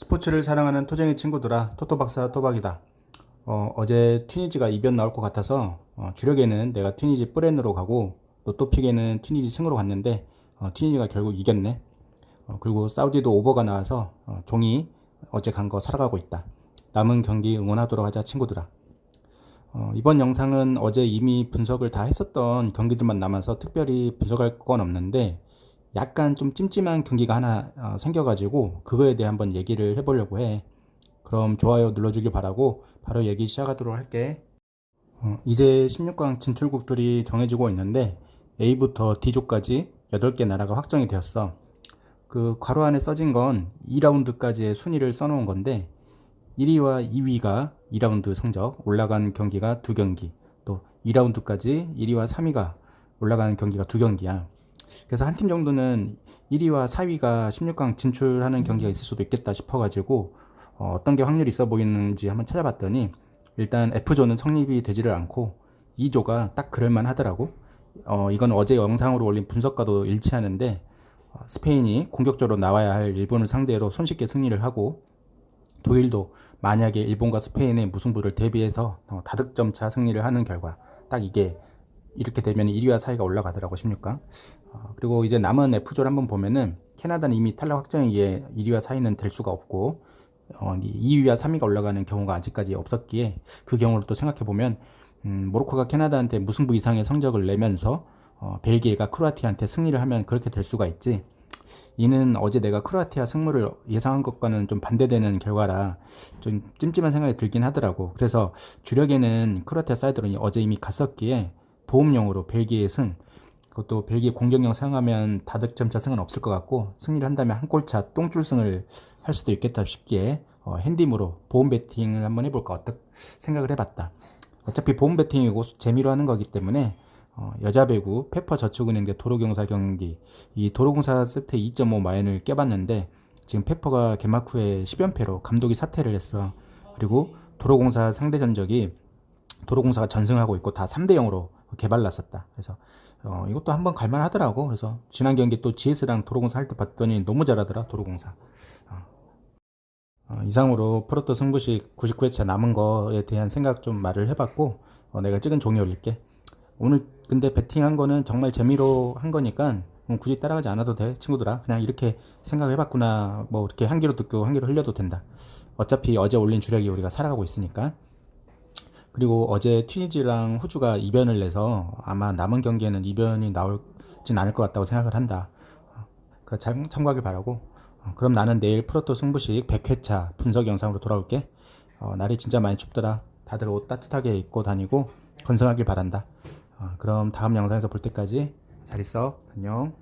스포츠를 사랑하는 토쟁이 친구들아 토토박사 토박이다. 어, 어제 튀니지가 이변 나올 것 같아서 어, 주력에는 내가 튀니지 뿌렌으로 가고 노토픽에는 튀니지 승으로 갔는데 어, 튀니지가 결국 이겼네. 어, 그리고 사우디도 오버가 나와서 어, 종이 어제 간 거 살아가고 있다. 남은 경기 응원하도록 하자 친구들아. 어, 이번 영상은 어제 이미 분석을 다 했었던 경기들만 남아서 특별히 분석할 건 없는데 약간 좀 찜찜한 경기가 하나 어, 생겨가지고 그거에 대해 한번 얘기를 해보려고 해. 그럼 좋아요 눌러주길 바라고 바로 얘기 시작하도록 할게. 어, 이제 16강 진출국들이 정해지고 있는데 A부터 D조까지 8개 나라가 확정이 되었어. 그 괄호 안에 써진 건 2라운드까지의 순위를 써놓은 건데 1위와 2위가 2라운드 성적 올라간 경기가 2경기 또 2라운드까지 1위와 3위가 올라가는 경기가 2경기야. 그래서 한 팀 정도는 1위와 4위가 16강 진출하는 경기가 있을 수도 있겠다 싶어가지고 어, 어떤 게 확률이 있어 보이는지 한번 찾아봤더니 일단 F조는 성립이 되지를 않고 2조가 딱 그럴만 하더라고. 어, 이건 어제 영상으로 올린 분석과도 일치하는데 어, 스페인이 공격적으로 나와야 할 일본을 상대로 손쉽게 승리를 하고 독일도 만약에 일본과 스페인의 무승부를 대비해서 어, 다득점 차 승리를 하는 결과 딱 이게 이렇게 되면 1위와 4위가 올라가더라고 16강. 어, 그리고 이제 남은 F조를 한번 보면은 캐나다는 이미 탈락 확정에 의해 1위와 4위는 될 수가 없고 어, 2위와 3위가 올라가는 경우가 아직까지 없었기에 그 경우를 또 생각해 보면 음, 모로코가 캐나다한테 무승부 이상의 성적을 내면서 어, 벨기에가 크로아티아한테 승리를 하면 그렇게 될 수가 있지. 이는 어제 내가 크로아티아 승무를 예상한 것과는 좀 반대되는 결과라 좀 찜찜한 생각이 들긴 하더라고. 그래서 주력에는 크로아티아 사이드로 어제 이미 갔었기에 보험용으로 벨기에 승 그것도 벨기에 공격력 사용하면 다득점차 승은 없을 것 같고 승리를 한다면 한 골차 똥줄 승을 할 수도 있겠다 싶기에 어, 핸디므로 보험 베팅을 한번 해볼까 어떻 생각을 해봤다. 어차피 보험 베팅이고 재미로 하는 거기 때문에 어, 여자 배구 페퍼 저축은행 대 도로공사 경기 이 도로공사 세트 2.5 마인을 깨봤는데 지금 페퍼가 개막 후에 10연패로 감독이 사퇴를 했어. 그리고 도로공사 상대 전적이 도로공사가 전승하고 있고 다 3대 0으로 개발났었다. 그래서 어, 이것도 한번 갈만 하더라고. 그래서 지난 경기 또 GS랑 도로공사 할 때 봤더니 너무 잘하더라. 도로공사. 어. 어, 이상으로 프로토 승부식 99회차 남은 거에 대한 생각 좀 말을 해봤고 어, 내가 찍은 종이 올릴게. 오늘 근데 베팅한 거는 정말 재미로 한 거니까 음, 굳이 따라가지 않아도 돼 친구들아 그냥 이렇게 생각해봤구나 뭐 이렇게 한 귀로 듣고 한 귀로 흘려도 된다 어차피 어제 올린 주력이 우리가 살아가고 있으니까 그리고 어제 튀니지랑 호주가 이변을 내서 아마 남은 경기에는 이변이 나올진 않을 것 같다고 생각을 한다. 어, 그 참, 참고하길 바라고. 어, 그럼 나는 내일 프로토 승부식 100회차 분석 영상으로 돌아올게. 어, 날이 진짜 많이 춥더라. 다들 옷 따뜻하게 입고 다니고 건승하길 바란다. 어, 그럼 다음 영상에서 볼 때까지 잘 있어. 안녕.